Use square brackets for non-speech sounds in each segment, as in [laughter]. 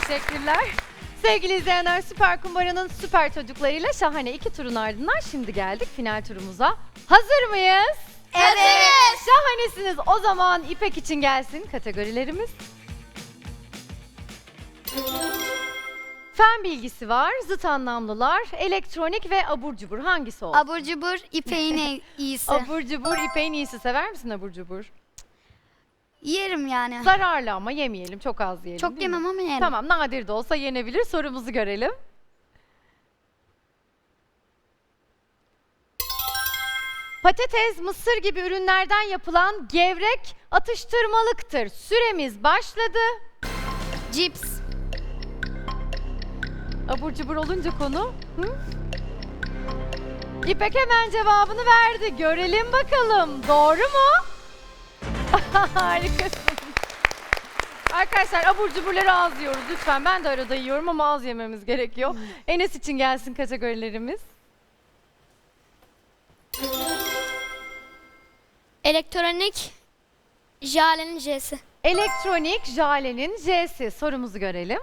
Teşekkürler. Sevgili izleyenler Süper Kumbara'nın süper çocuklarıyla şahane iki turun ardından şimdi geldik final turumuza. Hazır mıyız? Evet. Şahanesiniz. O zaman İpek için gelsin kategorilerimiz. Fen bilgisi var, zıt anlamlılar, elektronik ve abur cubur. Hangisi oldu? Abur cubur ipeğin en [laughs] iyisi. abur cubur, İpek'in iyisi. Sever misin abur cubur? Yerim yani. Zararlı ama yemeyelim, çok az yiyelim. Çok değil mi? yemem ama yerim. Tamam, nadir de olsa yenebilir. Sorumuzu görelim. Patates, mısır gibi ürünlerden yapılan gevrek atıştırmalıktır. Süremiz başladı. Cips. Abur cubur olunca konu. Hı? İpek hemen cevabını verdi. Görelim bakalım. Doğru mu? [laughs] Harikasın. Arkadaşlar abur cuburları az yiyoruz lütfen. Ben de arada yiyorum ama az yememiz gerekiyor. Enes için gelsin kategorilerimiz. Elektronik Jale'nin J'si. Elektronik Jale'nin J'si. Sorumuzu görelim.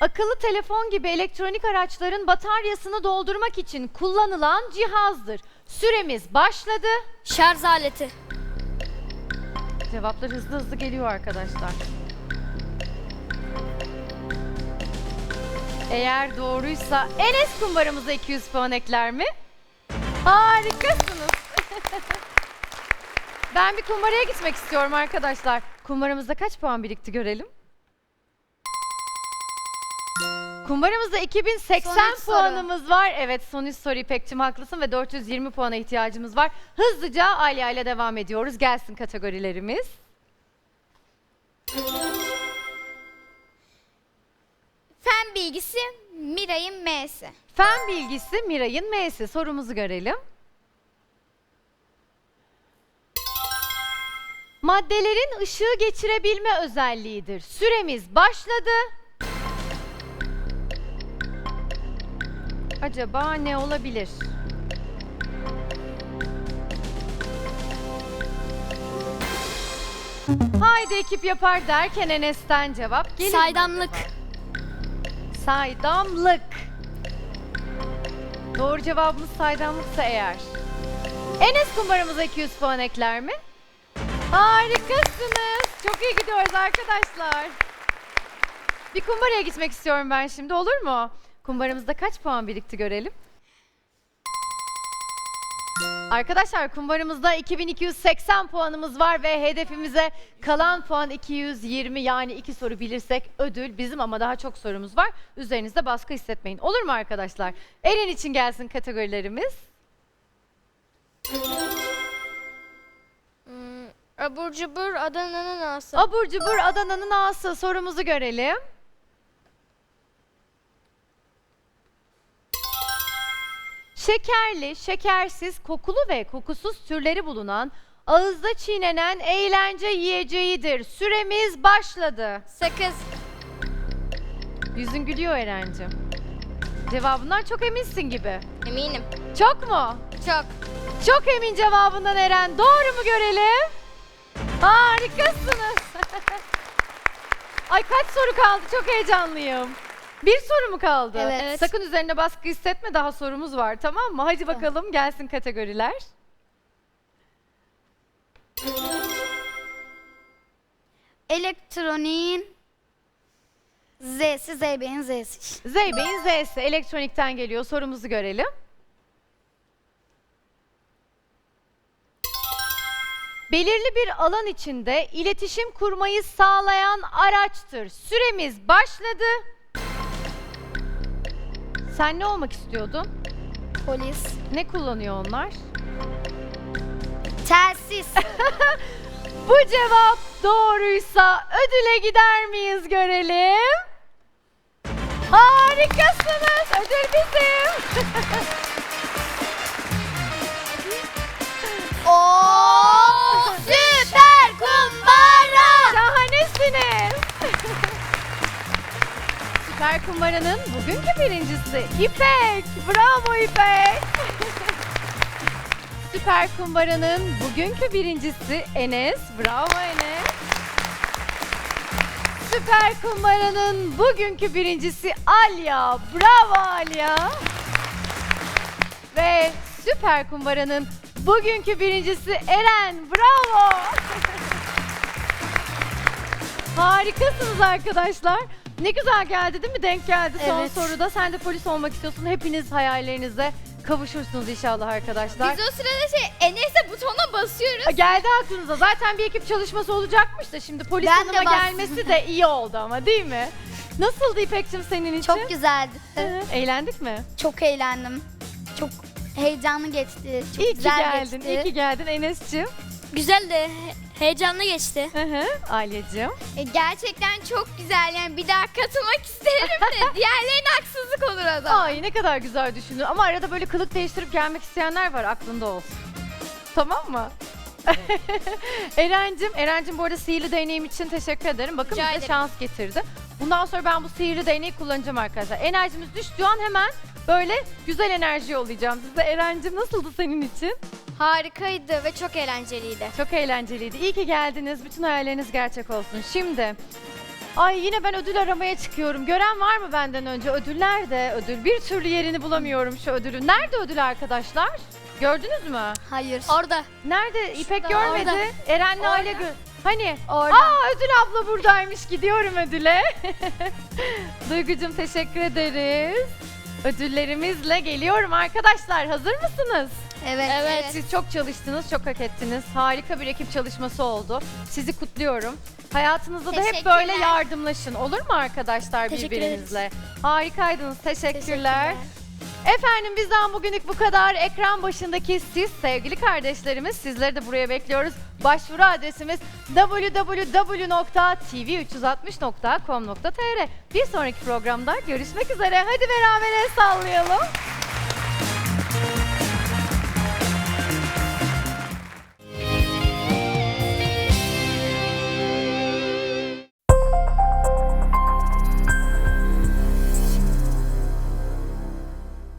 Akıllı telefon gibi elektronik araçların bataryasını doldurmak için kullanılan cihazdır. Süremiz başladı. Şarj aleti. Cevaplar hızlı hızlı geliyor arkadaşlar. Eğer doğruysa Enes kumbaramıza 200 puan ekler mi? Harikasınız. [laughs] ben bir kumbaraya gitmek istiyorum arkadaşlar. Kumbaramızda kaç puan birikti görelim. Kumbaramızda 2080 Son üç soru. puanımız var. Evet son üç soru İpek'cim haklısın ve 420 puana ihtiyacımız var. Hızlıca Alya ile devam ediyoruz. Gelsin kategorilerimiz. Fen bilgisi Miray'ın M'si. Fen bilgisi Miray'ın M'si. Sorumuzu görelim. Maddelerin ışığı geçirebilme özelliğidir. Süremiz başladı. Acaba ne olabilir? Haydi ekip yapar derken Enes'ten cevap gelir. Saydamlık. Saydamlık. Doğru cevabımız saydamlıksa eğer. Enes kumbaramıza 200 puan ekler mi? Harikasınız. Çok iyi gidiyoruz arkadaşlar. Bir kumbaraya gitmek istiyorum ben şimdi olur mu? Kumbaramızda kaç puan birikti görelim. Arkadaşlar kumbaramızda 2280 puanımız var ve hedefimize kalan puan 220 yani iki soru bilirsek ödül bizim ama daha çok sorumuz var. Üzerinizde baskı hissetmeyin. Olur mu arkadaşlar? Eren için gelsin kategorilerimiz. Abur cubur Adana'nın A'sı. Abur cubur Adana'nın ağası sorumuzu görelim. Şekerli, şekersiz, kokulu ve kokusuz türleri bulunan ağızda çiğnenen eğlence yiyeceğidir. Süremiz başladı. Sakız. Yüzün gülüyor Eren'cim. Cevabından çok eminsin gibi. Eminim. Çok mu? Çok. Çok emin cevabından Eren. Doğru mu görelim? Harikasınız. [laughs] Ay kaç soru kaldı? Çok heyecanlıyım. Bir soru mu kaldı? Evet. Evet. Sakın üzerine baskı hissetme. Daha sorumuz var tamam mı? Hadi bakalım gelsin kategoriler. Elektroniğin Z'si Zeybek'in Z'si. Zeybek'in Z'si elektronikten geliyor. Sorumuzu görelim. Belirli bir alan içinde iletişim kurmayı sağlayan araçtır. Süremiz başladı. Sen ne olmak istiyordun? Polis. Ne kullanıyor onlar? Telsiz. [laughs] Bu cevap doğruysa ödüle gider miyiz görelim. Harikasınız. Ödül bizim. [laughs] Oo! Süper Kumbara'nın bugünkü birincisi İpek. Bravo İpek. [laughs] Süper Kumbara'nın bugünkü birincisi Enes. Bravo Enes. Süper Kumbara'nın bugünkü birincisi Alya. Bravo Alya. Ve Süper Kumbara'nın bugünkü birincisi Eren. Bravo. [laughs] Harikasınız arkadaşlar. Ne güzel geldi değil mi? Denk geldi son Evet. soruda. Sen de polis olmak istiyorsun. Hepiniz hayallerinize kavuşursunuz inşallah arkadaşlar. Biz o sırada şey Enes'e butona basıyoruz. Ha, Geldi aklınıza. Zaten bir ekip çalışması olacakmış da şimdi polis Ben de hanıma bastım. gelmesi de iyi oldu ama değil mi? Nasıldı İpek'cim senin için? Çok güzeldi. Hı, Eğlendik mi? Çok eğlendim. Çok heyecanlı geçti. Çok iyi ki güzel geldin. geçti. iyi ki geldin Enes'cim. Güzeldi. He- Heyecanlı geçti. Hı hı. Alya'cığım. E, gerçekten çok güzel yani bir daha katılmak isterim de [laughs] diğerlerine haksızlık olur o zaman. Ay ne kadar güzel düşündün. Ama arada böyle kılık değiştirip gelmek isteyenler var aklında olsun. Tamam mı? [laughs] Eren'cim, Eren'cim bu arada sihirli değneğim için teşekkür ederim. Bakın Rica bize ederim. şans getirdi. Bundan sonra ben bu sihirli değneği kullanacağım arkadaşlar. Enerjimiz düştüğü an hemen böyle güzel enerji yollayacağım size. Eren'cim nasıldı senin için? Harikaydı ve çok eğlenceliydi. Çok eğlenceliydi. İyi ki geldiniz. Bütün hayalleriniz gerçek olsun. Şimdi Ay yine ben ödül aramaya çıkıyorum. Gören var mı benden önce? Ödül nerede? Ödül. Bir türlü yerini bulamıyorum şu ödülün. Nerede ödül arkadaşlar? Gördünüz mü? Hayır. Orada. Nerede? İpek Şurada, görmedi. orada. Eren'le Aile gö- Hani? Orada. Aa ödül abla buradaymış. Gidiyorum ödüle. [laughs] Duygucum teşekkür ederiz. Ödüllerimizle geliyorum arkadaşlar. Hazır mısınız? Evet. Evet. Siz çok çalıştınız, çok hak ettiniz. Harika bir ekip çalışması oldu. Sizi kutluyorum. Hayatınızda da hep Teşekkürler. böyle yardımlaşın. Olur mu arkadaşlar Teşekkür birbirinizle? Harikaydınız. Teşekkürler. Teşekkürler. Efendim bizden bugünlük bu kadar. Ekran başındaki siz sevgili kardeşlerimiz sizleri de buraya bekliyoruz. Başvuru adresimiz www.tv360.com.tr Bir sonraki programda görüşmek üzere. Hadi beraber el sallayalım.